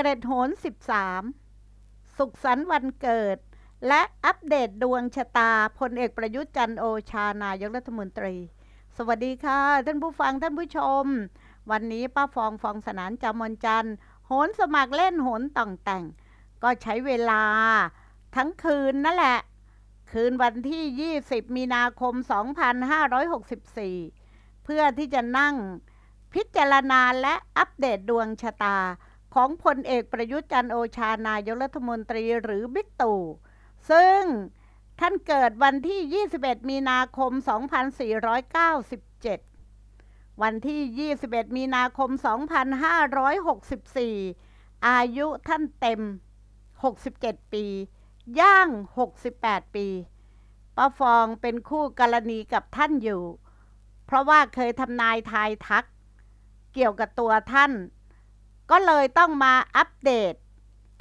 เกรดโหน 13 สุขสันต์วันเกิด และอัปเดตดวงชะตาพลเอกประยุทธ์จันโอชานายกรัฐมนตรี สวัสดีค่ะ ท่านผู้ฟังท่านผู้ชม วันนี้ป้าฟองฟองสนานจำมนจันโหนสมัครเล่นโหนต่องแต่ง ก็ใช้เวลาทั้งคืนนั่นแหละ คืนวันที่ 20 มีนาคม 2564 เพื่อที่จะนั่งพิจารณาและอัปเดตดวงชะตา ของพลเอกประยุทธ์จันโอชานายกรัฐมนตรีหรือบิ๊กตู่ซึ่งท่านเกิดวันที่ 21 มีนาคม 2497 วันที่ 21 มีนาคม 2564 อายุท่านเต็ม 67 ปี ย่าง 68 ปีป้าฟองเป็นคู่กรณีกับท่านอยู่ เพราะว่าเคยทำนายทายทัก เกี่ยวกับตัวท่าน ก็เลยต้องมาอัปเดต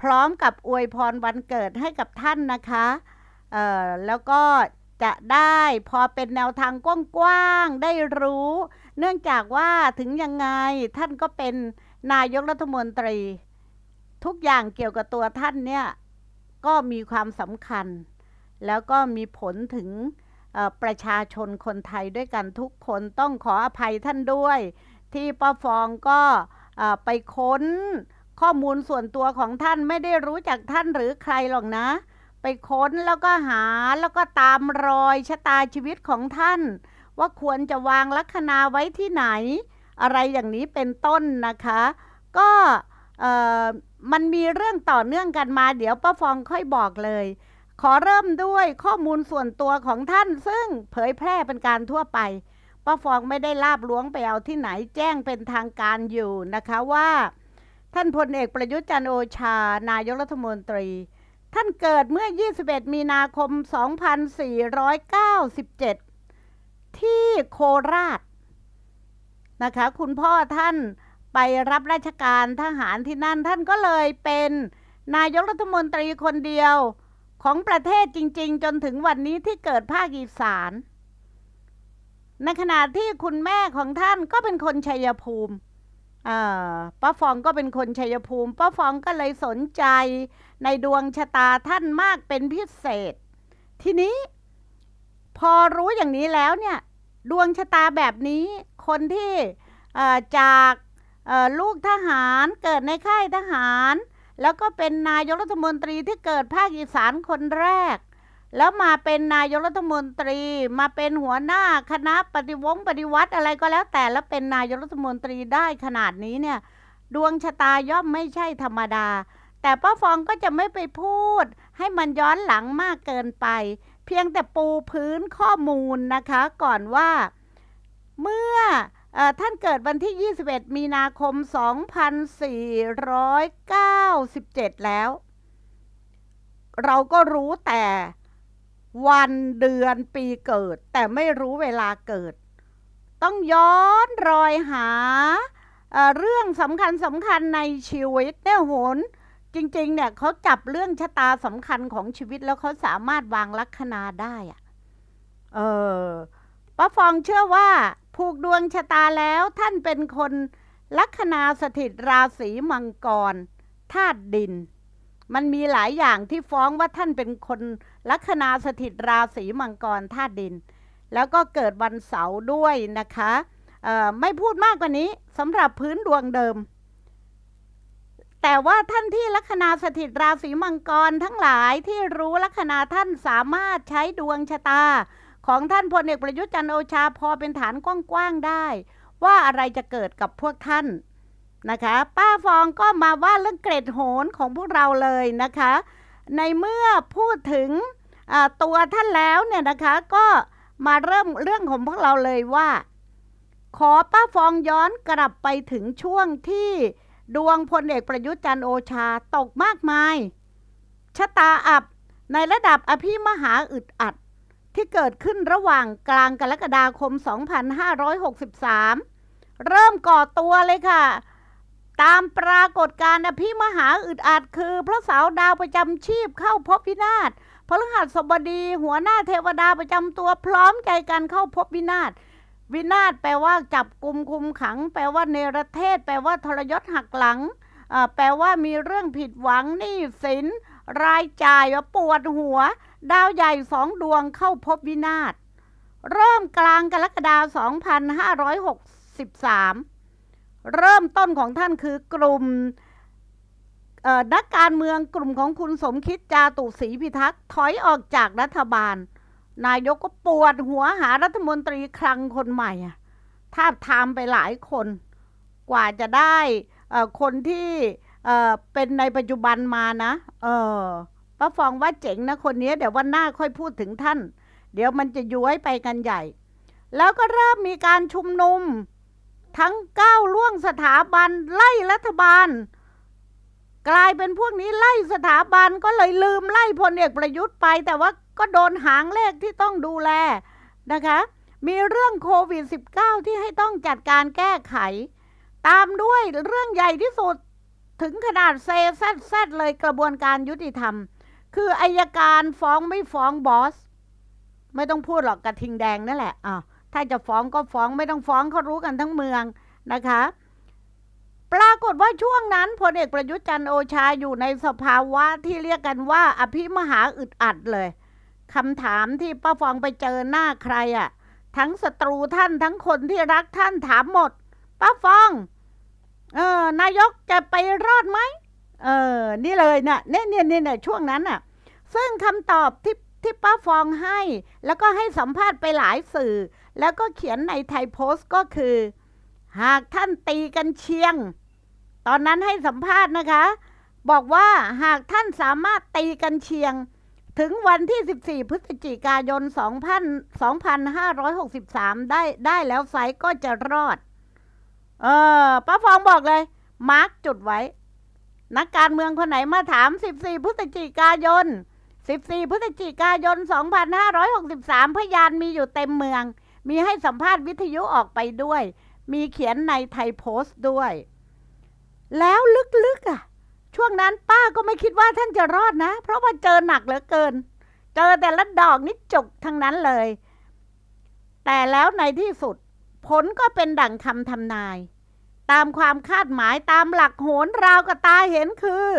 พร้อมกับอวยพรวันเกิดให้กับท่านนะคะเออแล้วก็จะได้พอเป็นแนวทางกว้างๆได้รู้ เนื่องจากว่าถึงยังไงท่านก็เป็นนายกรัฐมนตรี ทุกอย่างเกี่ยวกับตัวท่านเนี่ย ก็มีความสำคัญ แล้วก็มีผลถึงประชาชนคนไทยด้วยกันทุกคนต้องขออภัยท่านด้วย ที่ป้าฟองก็ ไปค้นข้อมูลส่วนตัวของท่านไม่ได้รู้จักท่านหรือใครหรอกนะ ไปค้นแล้วก็หาแล้วก็ตามรอยชะตาชีวิตของท่าน ว่าควรจะวางลัคนาไว้ที่ไหน อะไรอย่างนี้เป็นต้นนะคะ ก็มันมีเรื่องต่อเนื่องกันมา เดี๋ยวป้าฟองค่อยบอกเลย ขอเริ่มด้วยข้อมูลส่วนตัวของท่านซึ่งเผยแพร่เป็นการทั่วไป ป้าฟองไม่ได้ลาบล้วงไปเอาที่ไหนแจ้งเป็นทางการอยู่นะคะว่า ท่านพลเอกประยุทธ์จันโอชา นายกรัฐมนตรี ท่านเกิดเมื่อ 21 มีนาคม 2497 ที่โคราชนะคะ คุณพ่อท่านไปรับราชการทหารที่นั่นท่านก็เลยเป็นนายกรัฐมนตรีคนเดียวของประเทศจริง ๆ จนถึงวันนี้ที่เกิดภาคอีสาน ในขณะที่คุณแม่ของท่านก็เป็นคนชัยภูมิป้าฟองก็เป็นคนชัยภูมิป้าฟองก็เลยสนใจในดวงชะตาท่านมากเป็นพิเศษ ทีนี้ พอรู้อย่างนี้แล้วเนี่ย ดวงชะตาแบบนี้ คนที่จากลูกทหารเกิดในค่ายทหาร แล้วก็เป็นนายกรัฐมนตรีที่เกิดภาคอีสานคนแรก แล้วมาเป็นนายกรัฐมนตรี มาเป็นหัวหน้าคณะปฏิวงปฏิวัติอะไรก็แล้วแต่แล้วเป็นนายกรัฐมนตรีได้ขนาดนี้เนี่ย ดวงชะตาย่อมไม่ใช่ธรรมดา แต่ป้าฟองก็จะไม่ไปพูด ให้มันย้อนหลังมากเกินไป เพียงแต่ปูพื้นข้อมูลนะคะ ก่อนว่าเมื่อเออท่านเกิดวันที่ 21 มีนาคม 2497 แล้ว เราก็รู้แต่ วันเดือนปีเกิด แต่ไม่รู้เวลาเกิด ต้องย้อนรอยหาเเรื่องสำคัญสำคัญในชีวิตเนี่ยโหนจริง ๆ เนี่ยเขาจับเรื่องชะตาสำคัญของชีวิตแล้วเขาสามารถวางลัคนาได้อะเออป้าฟองเชื่อว่าผูกดวงชะตาแล้วท่านเป็นคนลัคนาสถิตราศีมังกรธาตุดิน มันมีหลายอย่างที่ฟ้องว่าท่านเป็นคนลัคนาสถิตราศีมังกรธาตุดิน แล้วก็เกิดวันเสาร์ด้วยนะคะไม่พูดมากกว่านี้สำหรับพื้นดวงเดิม แต่ว่าท่านที่ลัคนาสถิตราศีมังกรทั้งหลายที่รู้ลัคนาท่านสามารถใช้ดวงชะตา ของท่านพลเอกประยุทธ์จันโอชาพอเป็นฐานกว้างๆได้ ว่าอะไรจะเกิดกับพวกท่าน นะคะ ป้าฟองก็มาว่าเรื่องเกร็ดโหนของพวกเราเลยนะคะ ในเมื่อพูดถึงตัวท่านแล้วเนี่ยนะคะก็มาเริ่มเรื่องของพวกเราเลยว่า ขอป้าฟองย้อนกลับไปถึงช่วงที่ดวงพลเอกประยุทธ์จันโอชาตกมากมายชะตาอับในระดับอภิมหาอึดอัดที่เกิดขึ้นระหว่างกลางกรกฎาคม 2563 เริ่มก่อตัวเลยค่ะ ตามปรากฏการณ์อภิมหาอึดอัดคือ พระสาวดาวประจำชีพเข้าพบวินาศพฤหัสบดีหัวหน้าเทวดาประจำตัวพร้อมใจกันเข้าพบวินาศวินาศแปลว่าจับกลุ่มคุมขัง แปลว่าเนรเทศ แปลว่าทรยศหักหลัง แปลว่ามีเรื่องผิดหวังหนี้สิน รายจ่ายปวดหัว ดาวใหญ่สองดวงเข้าพบวินาศเริ่มกลางกรกฎาคม2563 เริ่มต้นของท่านคือกลุ่มนักการเมืองกลุ่มของคุณสมคิดจาตุศรีพิทักษ์ถอยออกจากรัฐบาล นายกก็ปวดหัวหารัฐมนตรีคลังคนใหม่อะทาบทามไปหลายคน กว่าจะได้คนที่เอ่อเป็นในปัจจุบันมานะ เออป้าฟองว่าเจ๋งนะคนนี้เดี๋ยววันหน้าค่อยพูดถึงท่าน เดี๋ยวมันจะย้วยไปกันใหญ่ แล้วก็เริ่มมีการชุมนุม ทั้งก้าวล่วงสถาบันไล่รัฐบาล กลายเป็นพวกนี้ไล่สถาบันก็เลยลืมไล่พลเอกประยุทธ์ไป แต่ว่าก็โดนหางเลขที่ต้องดูแลนะคะ มีเรื่องโควิด -19 ที่ให้ต้องจัดการแก้ไข ตามด้วยเรื่องใหญ่ที่สุดถึงขนาดเซแซดแซดเลยกระบวนการยุติธรรม คืออายการฟ้องไม่ฟ้องบอส ไม่ต้องพูดหรอกกระทิงแดงนั่นแหละอ่า ถ้าจะฟ้องก็ฟ้องไม่ต้องฟ้องเขารู้กันทั้งเมืองนะคะ ปรากฏว่าช่วงนั้นพลเอกประยุทธ์จันโอชาอยู่ในสภาวะที่เรียกกันว่า อภิมหาอึดอัดเลยคำถามที่ป้าฟองไปเจอหน้าใครอะ่ะ ทั้งศัตรูท่านทั้งคนที่รักท่านถามหมดป้าฟอง เออนายกจะไปรอดไหมเออ นี่เลยนะ่ะเนี่ยเนี่ยเนี่ยช่วงนั้นน่ะ ซึ่งคำตอบที่ที่ป้าฟองให้ แล้วก็ให้สัมภาษณ์ไปหลายสื่อ แล้วก็เขียนในไทยโพสต์ก็คือ หากท่านตีกันเชียง ตอนนั้นให้สัมภาษณ์นะคะ บอกว่าหากท่านสามารถตีกันเชียง ถึงวันที่ 14 พฤศจิกายน 2563 ได้ได้แล้วไซส์ก็จะรอด เออป้าฟองบอกเลย มาร์กจุดไว้ นักการเมืองคนไหนมาถาม 14 พฤศจิกายน 14 พฤศจิกายน 2563 พยานมีอยู่เต็มเมือง มีให้สัมภาษณ์วิทยุออกไปด้วย มีเขียนในไทยโพสต์ด้วย แล้วลึกๆอะ ช่วงนั้นป้าก็ไม่คิดว่าท่านจะรอดนะ เพราะว่าเจอหนักเหลือเกิน เจอแต่ละดอกนี่จุกทั้งนั้นเลย แต่แล้วในที่สุด ผลก็เป็นดั่งคำทำนาย ตามความคาดหมายตามหลักโหนราวกับตาเห็นคือ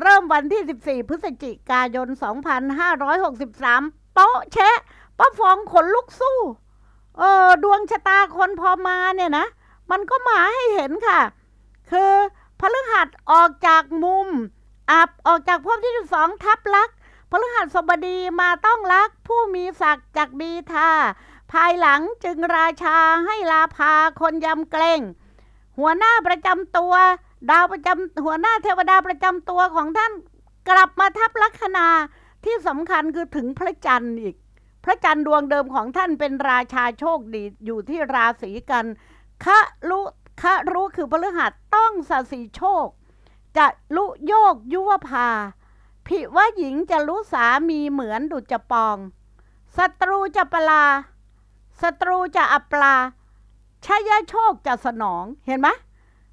เริ่มวันที่ 14 พฤศจิกายน 2563 โป๊ะแชะ ป้าฟองขนลุกสู้ เออดวงชะตาคนพอมาเนี่ยนะ มันก็มาให้เห็นค่ะ คือพฤหัสออกจากมุม อับออกจากภพที่สองทับลักพฤหัสบดีมาต้องรัก ผู้มีศักดิ์จากบีทาภายหลังจึงราชาให้ลาพาคนยำเกรงหัวหน้าประจำตัว ดาวประจำหัวหน้าเทวดาประจำตัวของท่านกลับมาทับลัคนาที่สำคัญคือถึงพระจันทร์อีก ระจันทร์ดวงเดิมของท่านเป็นราชาโชคดีอยู่ที่ราศีกันคะลุคะรู้คือพฤหัสต้องสสีโชค จะลุโยกยุวภาผิว่าหญิงจะรู้สามีเหมือนดุจจะปองศัตรูจะปลาศัตรูจะอัปลาชยโชคจะสนองเห็นไหม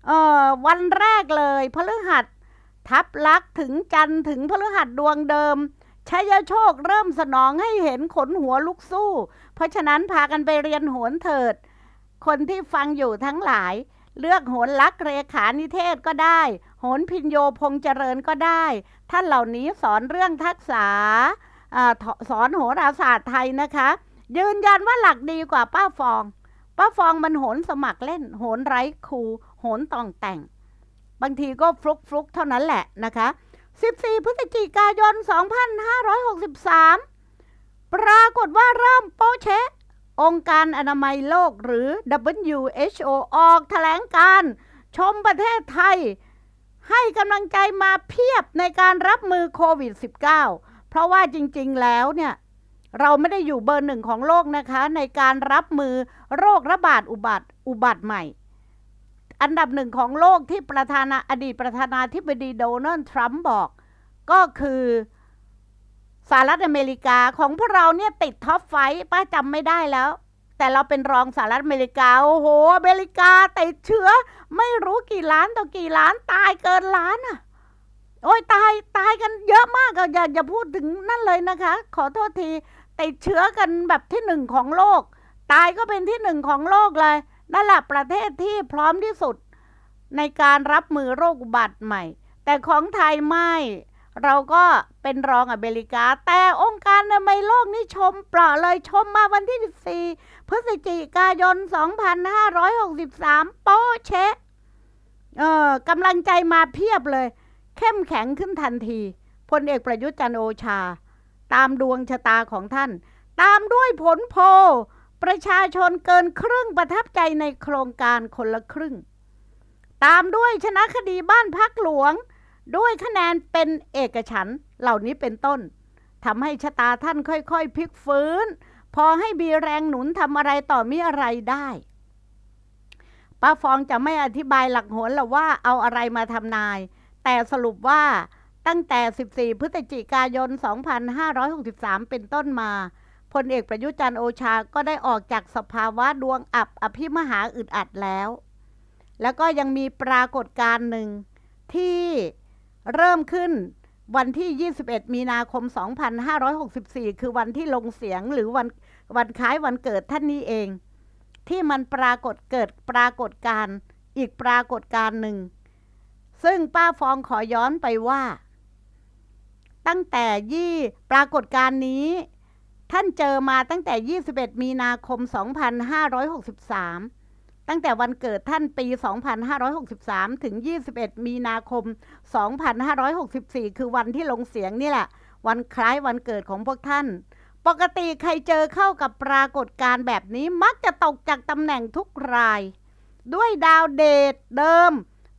เออวันแรกเลยพฤหัส ทับลักถึงจันถึงพฤหัสดวงเดิม ชัยโชคเริ่มสนองให้เห็นขนหัวลุกสู้ เพราะฉะนั้นพากันไปเรียนโหนเถิด คนที่ฟังอยู่ทั้งหลาย เลือกโหนลักเรขานิเทศก็ได้ โหนพินโยพงเจริญก็ได้ ท่านเหล่านี้สอนเรื่องทักษะสอนโหราศาสตร์ไทยนะคะ ยืนยันว่าหลักดีกว่าป้าฟอง ป้าฟองมันโหนสมัครเล่น โหนไร้ครูโหนตองแต่ง บางทีก็ฟลุกฟลุกเท่านั้นแหละนะคะ 14 พฤศจิกายน 2563 ปรากฏว่าเริ่มโปะเชะองค์การอนามัยโลกหรือ WHO ออกแถลงการชมประเทศไทย ให้กำลังใจมาเพียบในการรับมือโควิด -19 เพราะว่าจริงๆแล้วเนี่ย เราไม่ได้อยู่เบอร์หนึ่งของโลกนะคะ ในการรับมือโรคระบาดอุบัติอุบัติใหม่ อันดับหนึ่งของโลกที่ประธานาอดีตประธานาธิบดีโดนัลด์ทรัมป์บอก ก็คือสหรัฐอเมริกาของพวกเราเนี่ยติดท็อปไฟว์ป้าจำไม่ได้แล้ว แต่เราเป็นรองสหรัฐอเมริกา โอ้โห อเมริกาติดเชื้อ ไม่รู้กี่ล้านต่อกี่ล้านตายเกินล้านอะ โอ้ยตายตายกันเยอะมากอย่าอย่าพูดถึงนั่นเลยนะคะ ขอโทษทีติดเชื้อกันแบบที่หนึ่งของโลก ตายก็เป็นที่หนึ่งของโลกเลย นั่นแหละประเทศที่พร้อมที่สุดในการรับมือโรคอุบัติใหม่ แต่ของไทยไม่ เราก็เป็นรองอเมริกา แต่องค์การอนามัยโลกนี่ชมเปล่าเลยชมมาวันที่ 14 พฤศจิกายน 2563 โป๊ะเชะเออกำลังใจมาเพียบเลย เข้มแข็งขึ้นทันทีพลเอกประยุทธ์จันโอชา ตามดวงชะตาของท่าน ตามด้วยผลโพ ประชาชนเกินครึ่งประทับใจในโครงการคนละครึ่ง ตามด้วยชนะคดีบ้านพักหลวง ด้วยคะแนนเป็นเอกฉันเหล่านี้เป็นต้นทำให้ชะตาท่านค่อยๆพลิกฟื้น พอให้มีแรงหนุนทำอะไรต่อมีอะไรได้ป้าฟองจะไม่อธิบายหลักโหนหรอว่าเอาอะไรมาทำนาย แต่สรุปว่าตั้งแต่ 14 พฤศจิกายน 2563 เป็นต้นมา พลเอกประยุจันโอชาก็ได้ออกจากสภาวะดวงอับอภิมหาอึดอัดแล้ว แล้วก็ยังมีปรากฏการณ์หนึ่งที่เริ่มขึ้นวันที่ 21 มีนาคม 2564 คือวันที่ลงเสียงหรือวันวันคล้ายวันเกิดท่านนี้เอง ที่มันปรากฏเกิดปรากฏการณ์อีกปรากฏการณ์หนึ่ง ซึ่งป้าฟองขอย้อนไปว่า ตั้งแต่ยี่ปรากฏการณ์นี้ ท่านเจอมาตั้งแต่ 21 มีนาคม 2563 ตั้งแต่วันเกิดท่านปี 2563 ถึง 21 มีนาคม 2564 คือวันที่ลงเสียงนี่แหละ วันคล้ายวันเกิดของพวกท่าน ปกติใครเจอเข้ากับปรากฏการณ์แบบนี้มักจะตกจากตำแหน่งทุกราย ด้วยดาวเดชเดิม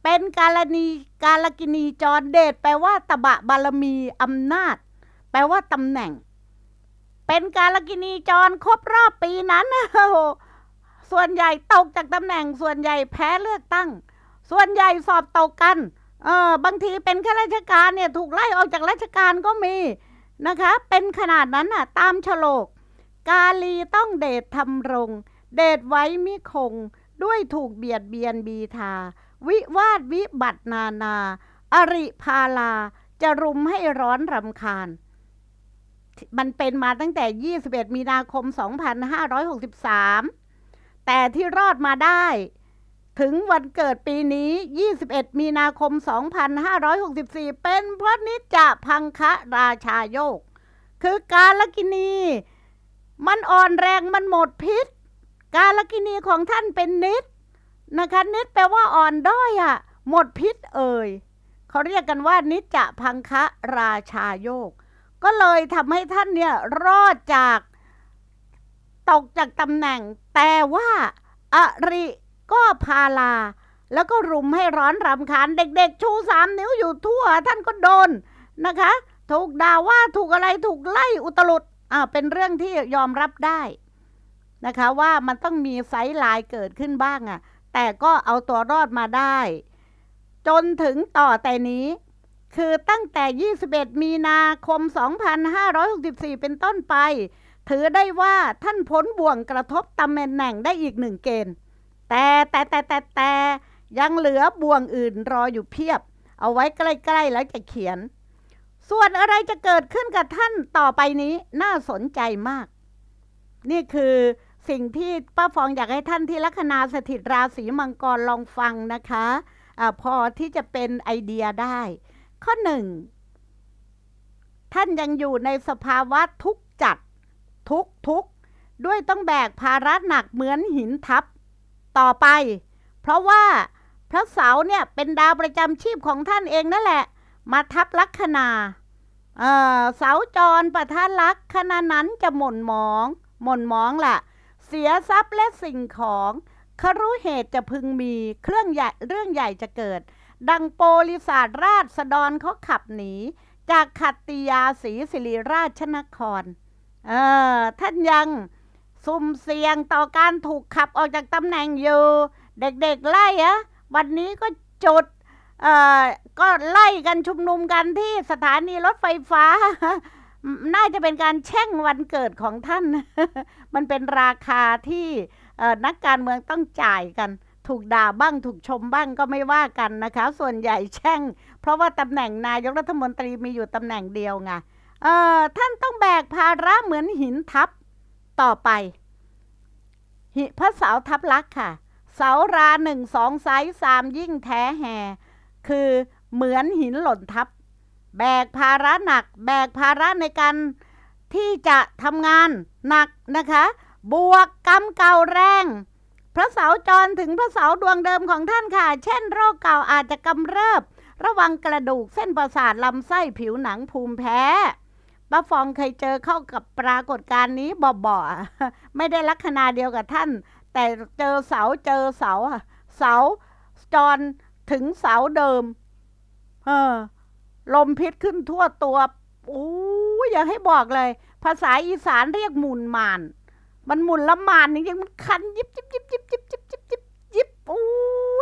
เป็นกาลนีกาลกินีจรเดชแปลว่าตบะบารมีอำนาจ แปลว่าตำแหน่ง เป็นการลกินีจรครบรอบปีนั้นโอ้ส่วนใหญ่ตกจากตำแหน่งส่วนใหญ่แพ้เลือกตั้ง ส่วนใหญ่สอบตกกัน เออบางทีเป็นข้าราชการเนี่ยถูกไล่ออกจากราชการก็มีนะคะ เป็นขนาดนั้นน่ะ ตามฉลก กาลีต้องเดชทำรง เดชไว้มิคง ด้วยถูกเบียดเบียนบีทา วิวาดวิบัตินานา อริพาลา จะรุมให้ร้อนรำคาญ มันเป็นมาตั้งแต่ 21 มีนาคม 2563 แต่ที่รอดมาได้ ถึงวันเกิดปีนี้ 21 มีนาคม 2564 เป็นเพราะนิจจะพังคะราชาโยก คือกาลกินี มันอ่อนแรงมันหมดพิษ กาลกินีของท่านเป็นนิดนะคะนิดแปลว่าอ่อนด้อยอะ่ะหมดพิษเอ่ยเขาเรียกกันว่านิจจะพังคะราชาโยก ก็เลยทำให้ท่านเนี่ยรอดจากตกจากตำแหน่ง แต่ว่าอริก็พาลา แล้วก็รุมให้ร้อนรำคาญเด็กๆ ชูสามนิ้วอยู่ทั่ว ท่านก็โดนนะคะ ถูกด่าว่าถูกอะไรถูกไล่อุตลุดอ่าเป็นเรื่องที่ยอมรับได้นะคะว่ามันต้องมีไซส์ไลน์เกิดขึ้นบ้างอะ่ะแต่ก็เอาตัวรอดมาได้ จนถึงต่อแต่นี้ คือตั้งแต่ 21 มีนาคม 2564 เป็นต้นไป ถือได้ว่าท่านพ้นบ่วงกระทบตำแหน่งได้อีกหนึ่งเกณฑ์ แต่แต่แต่แต่แต่ยังเหลือบ่วงอื่นรออยู่เพียบ เอาไว้ใกล้ ๆ แล้วจะเขียน ส่วนอะไรจะเกิดขึ้นกับท่านต่อไปนี้น่าสนใจมาก นี่คือสิ่งที่ป้าฟองอยากให้ท่านที่ลัคนาสถิตราศีมังกรลองฟังนะคะอะพอที่จะเป็นไอเดียได้ ข้อหนึ่งท่านยังอยู่ในสภาวะทุกข์จัด ทุกทุกด้วยต้องแบกภาระหนักเหมือนหินทับ ต่อไป เพราะว่าพระเสาเนี่ยเป็นดาวประจำชีพของท่านเองนั่นแหละ มาทับลัคนาเออเสาจรประทานลัคขณะนั้นจะหม่นหมอง หม่นหมองล่ะ เสียทรัพย์และสิ่งของครู้เหตุจะพึงมีเครื่องใหญ่เรื่องใหญ่จะเกิด ดังโปลิศาสราชสดรเขาขับหนี จากขัตติยาศรีสิริราชนคร เออท่านยังสุ่มเสี่ยงต่อการถูกขับออกจากตำแหน่งอยู่ เด็กๆไล่อะวันนี้ก็จุดเอ่อก็ไล่กันชุมนุมกันที่สถานีรถไฟฟ้า น่าจะเป็นการแช่งวันเกิดของท่าน มันเป็นราคาที่นักการเมืองต้องจ่ายกัน ถูกด่าบ้างถูกชมบ้างก็ไม่ว่ากันนะคะ ส่วนใหญ่แช่ง เพราะว่าตำแหน่งนายกรัฐมนตรีมีอยู่ตำแหน่งเดียวไงเออท่านต้องแบกภาระเหมือนหินทับต่อไปพระเสาทับลักค่ะ เสาราหนึ่งสองไซส์สามยิ่งแท้แห่คือเหมือนหินหล่นทับ แบกภาระหนัก แบกภาระในการที่จะทำงานหนักนะคะ บวกกรรมเก่าแรง พระเสาจรถึงพระเสาดวงเดิมของท่านค่ะ เช่นโรคเก่าอาจจะกำเริบ ระวังกระดูกเส้นประสาทลำไส้ผิวหนังภูมิแพ้ป้าฟองเคยเจอเข้ากับปรากฏการณ์นี้บ่อยๆไม่ได้ลักษณะเดียวกับท่าน แต่เจอเสาเจอเสาเสาจรถึงเสาเดิม เออ ลมพิษขึ้นทั่วตัวโอ้ยอย่าให้บอกเลย ภาษาอีสานเรียกหมุนมาน มันหมุนละมานจริงมันคันยิบยิบยิบยิบยิบยิบยิบยิบยิบโอ้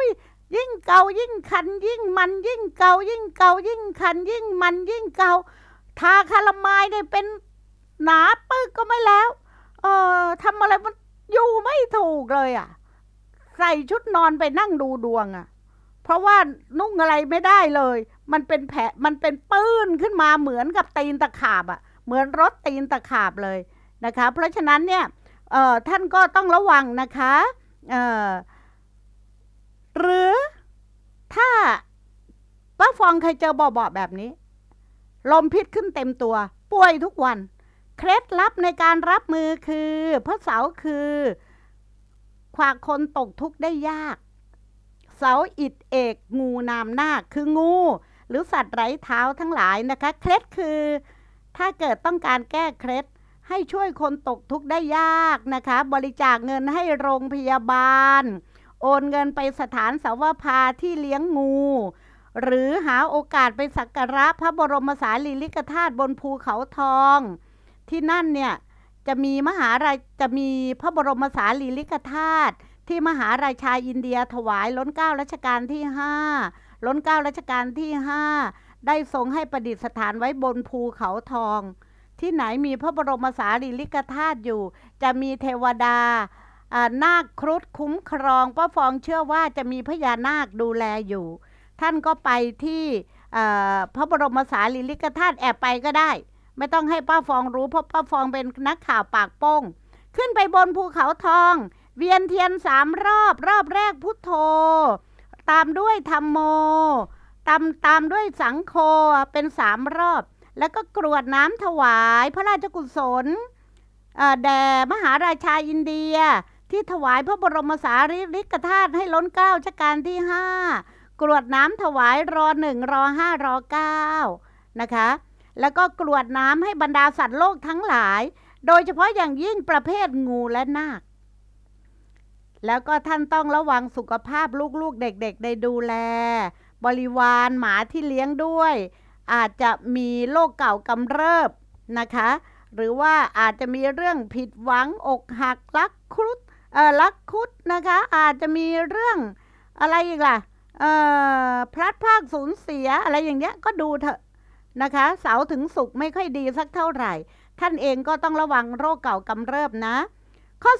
ยยิ่งเกายิ่งคันยิ่งมันยิ่งเกายิ่งเกายิ่งคันยิ่งมันยิ่งเกาทาคารามายเนี่ยเป็นหนาปึกก็ไม่แล้ว เออทำอะไรมันอยู่ไม่ถูกเลยอะ ใส่ชุดนอนไปนั่งดูดวงอะ เพราะว่านุ่งอะไรไม่ได้เลย มันเป็นแผลมันเป็นปื้นขึ้นมาเหมือนกับตีนตะขาบอะ เหมือนรถตีนตะขาบเลยนะคะ เพราะฉะนั้นเนี่ย ท่านก็ต้องระวังนะคะหรือถ้าป้าฟองเคยเจอเบาๆแบบนี้ ลมพิษขึ้นเต็มตัว ป่วยทุกวัน เคล็ดลับในการรับมือคือพระเสาคือขวากคนตกทุกข์ได้ยาก เสาอิดเอกงูนามนาคคืองู หรือสัตว์ไร้เท้าทั้งหลายนะคะ เคล็ดคือ ถ้าเกิดต้องการแก้เคล็ด ให้ช่วยคนตกทุกข์ได้ยากนะคะ บริจาคเงินให้โรงพยาบาล โอนเงินไปสถานสาวพาที่เลี้ยงงู หรือหาโอกาสไปสักการะพระบรมสารีริกธาตุบนภูเขาทอง ที่นั่นเนี่ยจะมีมหาราจะมีพระบรมสารีริกธาตุที่มหาราชาอินเดียถวายล้นเกล้ารัชกาลที่ห้าล้นเกล้ารัชกาลที่ห้าได้ทรงให้ประดิษฐานไว้บนภูเขาทอง ที่ไหนมีพระบรมสารีริกธาตุอยู่ จะมีเทวดานาคครุฑคุ้มครองป้าฟองเชื่อว่าจะมีพญานาคดูแลอยู่ ท่านก็ไปที่พระบรมสารีริกธาตุแอบไปก็ได้ ไม่ต้องให้ป้าฟองรู้เพราะป้าฟองเป็นนักข่าวปากโป้ง ขึ้นไปบนภูเขาทอง เวียนเทียนสามรอบรอบแรกพุทโธ ตามด้วยธรรมโมตามตามด้วยสังโฆเป็นสามรอบ แล้วก็กรวดน้ำถวายพระราชกุศลแด่มหาราชาอินเดีย ที่ถวายพระบรมสารีริกธาตุให้ล้นเกล้ารัชกาลที่ห้ากรวดน้ำถวายรอหนึ่งรอห้ารอเก้านะคะ แล้วก็กรวดน้ำให้บรรดาสัตว์โลกทั้งหลาย โดยเฉพาะอย่างยิ่งประเภทงูและนาค แล้วก็ท่านต้องระวังสุขภาพลูกๆเด็กๆ ได้ดูแล บริวารหมาที่เลี้ยงด้วย อาจจะมีโรคเก่ากำเริบนะคะ หรือว่าอาจจะมีเรื่องผิดหวังอกหักรักครุฑเออรักคุดนะคะ อาจจะมีเรื่องอะไรอีกล่ะเออพลัดพรากสูญเสียอะไรอย่างเงี้ยก็ดูเถอะนะคะ เสาถึงสุกไม่ค่อยดีสักเท่าไหร่ ท่านเองก็ต้องระวังโรคเก่ากำเริบนะ ข้อ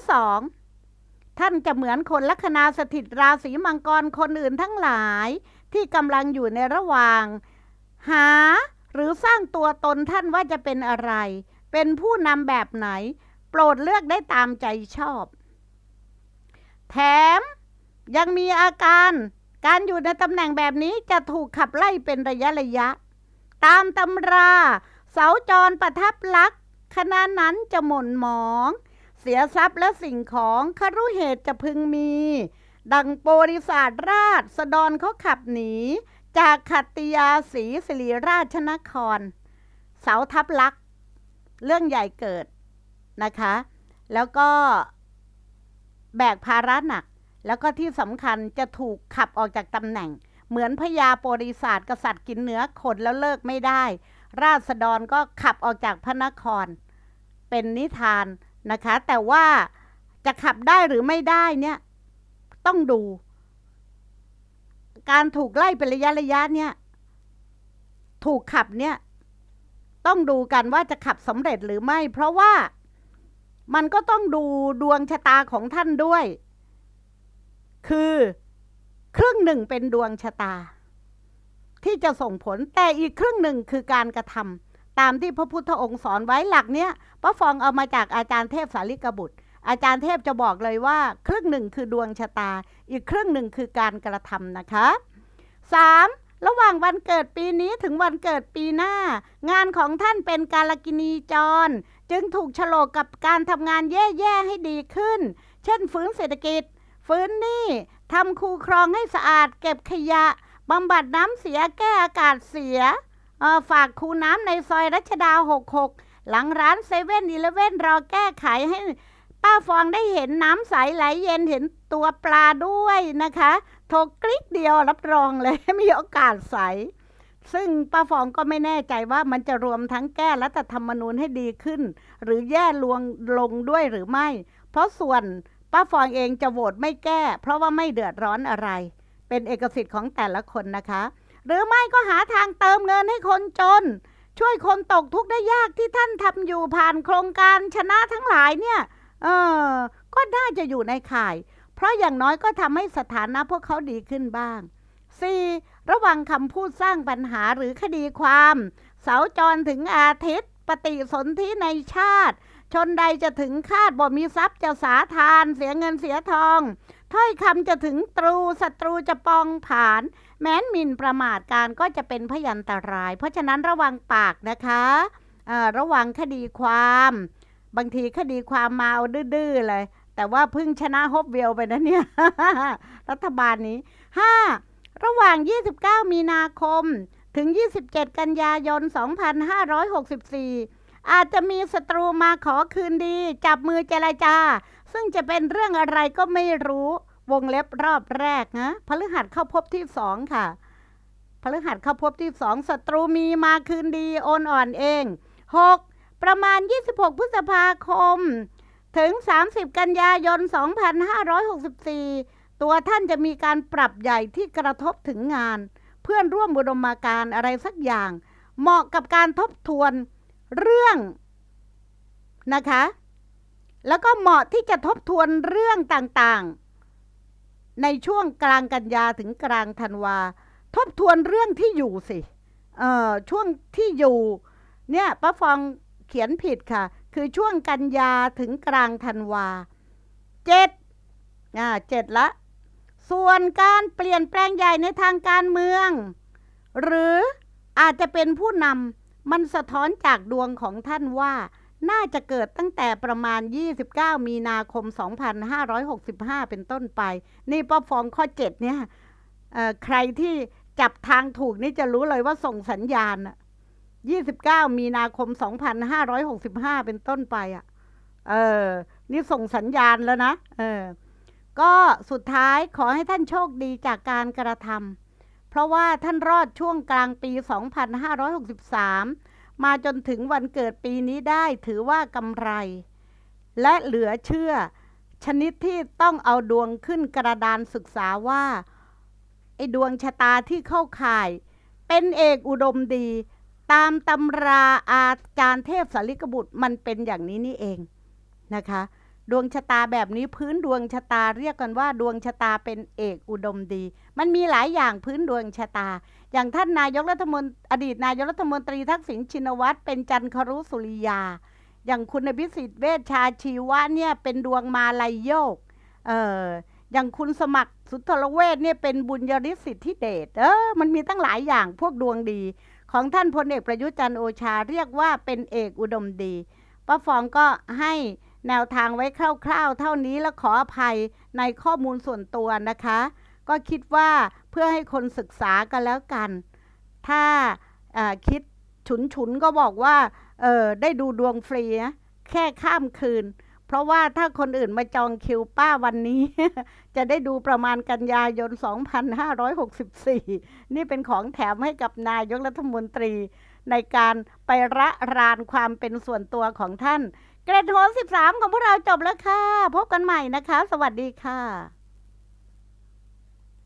2 ท่านจะเหมือนคนลัคนาสถิตราศีมังกรคนอื่นทั้งหลาย ที่กำลังอยู่ในระหว่าง หาหรือสร้างตัวตนท่านว่าจะเป็นอะไร เป็นผู้นำแบบไหน โปรดเลือกได้ตามใจชอบ แถมยังมีอาการการอยู่ในตำแหน่งแบบนี้จะถูกขับไล่เป็นระยะระยะ ตามตำรา เสาจรประทับลักษณ์ขณะนั้นจะหม่นหมอง เสียทรัพย์และสิ่งของครุเหตุจะพึงมี ดังโปริศาสราชสดรเขาขับหนี จากขัตติยาสีสิริราชนคร เสาทับลักษ์เรื่องใหญ่เกิดนะคะ แล้วก็แบกภาระหนัก แล้วก็ที่สำคัญจะถูกขับออกจากตำแหน่ง เหมือนพญาโปริศาสกษัตริย์กินเนื้อคนแล้วเลิกไม่ได้ ราษฎรก็ขับออกจากพระนคร เป็นนิทานนะคะ แต่ว่าจะขับได้หรือไม่ได้เนี่ย ต้องดู การถูกไล่เป็นระยะระยะเนี่ย ถูกขับเนี่ย ต้องดูกันว่าจะขับสำเร็จหรือไม่ เพราะว่ามันก็ต้องดูดวงชะตาของท่านด้วย คือครึ่งหนึ่งเป็นดวงชะตา ที่จะส่งผลแต่อีกครึ่งหนึ่งคือการกระทำตามที่พระพุทธองค์สอนไว้หลักเนี้ยพระฟองเอามาจากอาจารย์เทพสาริกบุตร อาจารย์เทพจะบอกเลยว่า ครึ่งหนึ่งคือดวงชะตา อีกครึ่งหนึ่งคือการกระทำนะคะ 3. ระหว่างวันเกิดปีนี้ถึงวันเกิดปีหน้า งานของท่านเป็นการลกินีจร จึงถูกฉลกกับการทำงานแย่ๆให้ดีขึ้น เช่นฟื้นเศรษฐกิจ ฟื้นหนี้ทำคูคลองให้สะอาด เก็บขยะบำบัดน้ำเสียแก้อากาศเสียฝากคูน้ำในซอยรัชดา 66 หลังร้านเซเว่นอีเลเว่นรอแก้ไขให้ ป้าฟองได้เห็นน้ำใสไหลเย็นเห็นตัวปลาด้วยนะคะโทรคลิกเดียวรับรองเลยมีโอกาสใส ซึ่งป้าฟองก็ไม่แน่ใจว่ามันจะรวมทั้งแก้รัฐธรรมนูญให้ดีขึ้น หรือแย่ลวงลงด้วยหรือไม่ เพราะส่วนป้าฟองเองจะโหวตไม่แก้ เพราะว่าไม่เดือดร้อนอะไร เป็นเอกสิทธิ์ของแต่ละคนนะคะ หรือไม่ก็หาทางเติมเงินให้คนจน ช่วยคนตกทุกข์ได้ยากที่ท่านทำอยู่ผ่านโครงการชนะทั้งหลายเนี่ย เออ ก็น่าจะอยู่ในข่าย เพราะอย่างน้อยก็ทำให้สถานะพวกเขาดีขึ้นบ้าง 4. ระวังคำพูดสร้างปัญหาหรือคดีความ เสาจรถึงอาทิตย์ ปฏิสนธิในชาติ ชนใดจะถึงคาดบ่มีทรัพย์จะสาทาน เสียเงินเสียทอง ถ้อยคำจะถึงตรูศัตรูจะปองผาน แม้นมินประมาทการก็จะเป็นพยันตราย เพราะฉะนั้นระวังปากนะคะ ระวังคดีความ บางทีคดีความมาเอาดื้อๆเลย แต่ว่าพิ่งชนะฮอบเวลไปนะเนี่ย รัฐบาลนี้ 5. ระหว่าง 29 มีนาคม ถึง 27 กันยายน 2564 อาจจะมีศัตรูมาขอคืนดี จับมือเจรจา ซึ่งจะเป็นเรื่องอะไรก็ไม่รู้วงเล็บรอบแรกนะพฤหัสเข้าพบที่สองค่ะพฤหัสเข้าพบที่สองศัตรูมีมาคืนดีโอนอ่อนเอง 6. ประมาณ 26 พฤษภาคม ถึง 30 กันยายน 2564 ตัวท่านจะมีการปรับใหญ่ที่กระทบถึงงาน เพื่อนร่วมบุรมาการอะไรสักอย่าง เหมาะกับการทบทวนเรื่องนะคะ แล้วก็เหมาะที่จะทบทวนเรื่องต่างๆ ในช่วงกลางกันยาถึงกลางธันวา ทบทวนเรื่องที่อยู่สิ เอ่อช่วงที่อยู่ เนี่ยป้าฟอง เขียนผิดค่ะ คือช่วงกันยาถึงกลางธันวาเจ็ดอ่าเจ็ดละ ส่วนการเปลี่ยนแปลงใหญ่ในทางการเมือง หรืออาจจะเป็นผู้นำมันสะท้อนจากดวงของท่านว่า น่าจะเกิดตั้งแต่ประมาณ 29 มีนาคม 2565 เป็นต้นไป นี่ป้าฟองข้อ 7 เนี่ยใครที่จับทางถูกนี่จะรู้เลยว่าส่งสัญญาณอะ 29 มีนาคม 2565 เป็นต้นไปอะ เออ นี่ส่งสัญญาณแล้วนะ เออ ก็สุดท้ายขอให้ท่านโชคดีจากการกระทำ เพราะว่าท่านรอดช่วงกลางปี 2563 มาจนถึงวันเกิดปีนี้ได้ถือว่ากำไร และเหลือเชื่อ ชนิดที่ต้องเอาดวงขึ้นกระดานศึกษาว่าไอ้ดวงชะตาที่เข้าข่าย เป็นเอกอุดมดี ตามตำราอาจารย์เทพสาริกบุตรมันเป็นอย่างนี้นี่เองนะคะ ดวงชะตาแบบนี้พื้นดวงชะตาเรียกกันว่า ดวงชะตาเป็นเอกอุดมดี มันมีหลายอย่างพื้นดวงชะตา อย่างท่านนายกรัฐมนตรีอดีตนายกรัฐมนตรีทักษิณชินวัตรเป็นจันครุสุริยา อย่างคุณอภิสิทธิ์เวชชาชีวะเนี่ยเป็นดวงมาลายโยกเอออย่างคุณสมัครสุทธรเวชเนี่ยเป็นบุญยริศสิทธิเดชเออมันมีตั้งหลายอย่างพวกดวงดี ของท่านพลเอกประยุจันโอชาเรียกว่าเป็นเอกอุดมดีป้าฟองก็ให้แนวทางไว้คร่าวๆ เท่านี้แล้วขออภัยในข้อมูลส่วนตัวนะคะ ก็คิดว่าเพื่อให้คนศึกษากันแล้วกัน ถ้าคิดฉุนๆ ก็บอกว่าเออได้ดูดวงฟรีนะแค่ข้ามคืน เพราะว่าถ้าคนอื่นมาจองคิวป้าวันนี้ จะได้ดูประมาณกันยายน 2564 นี่เป็นของแถมให้กับนายกรัฐมนตรี ในการไประรานความเป็นส่วนตัวของท่าน เกรดโหน13 ของพวกเราจบแล้วค่ะ พบกันใหม่นะคะ สวัสดีค่ะ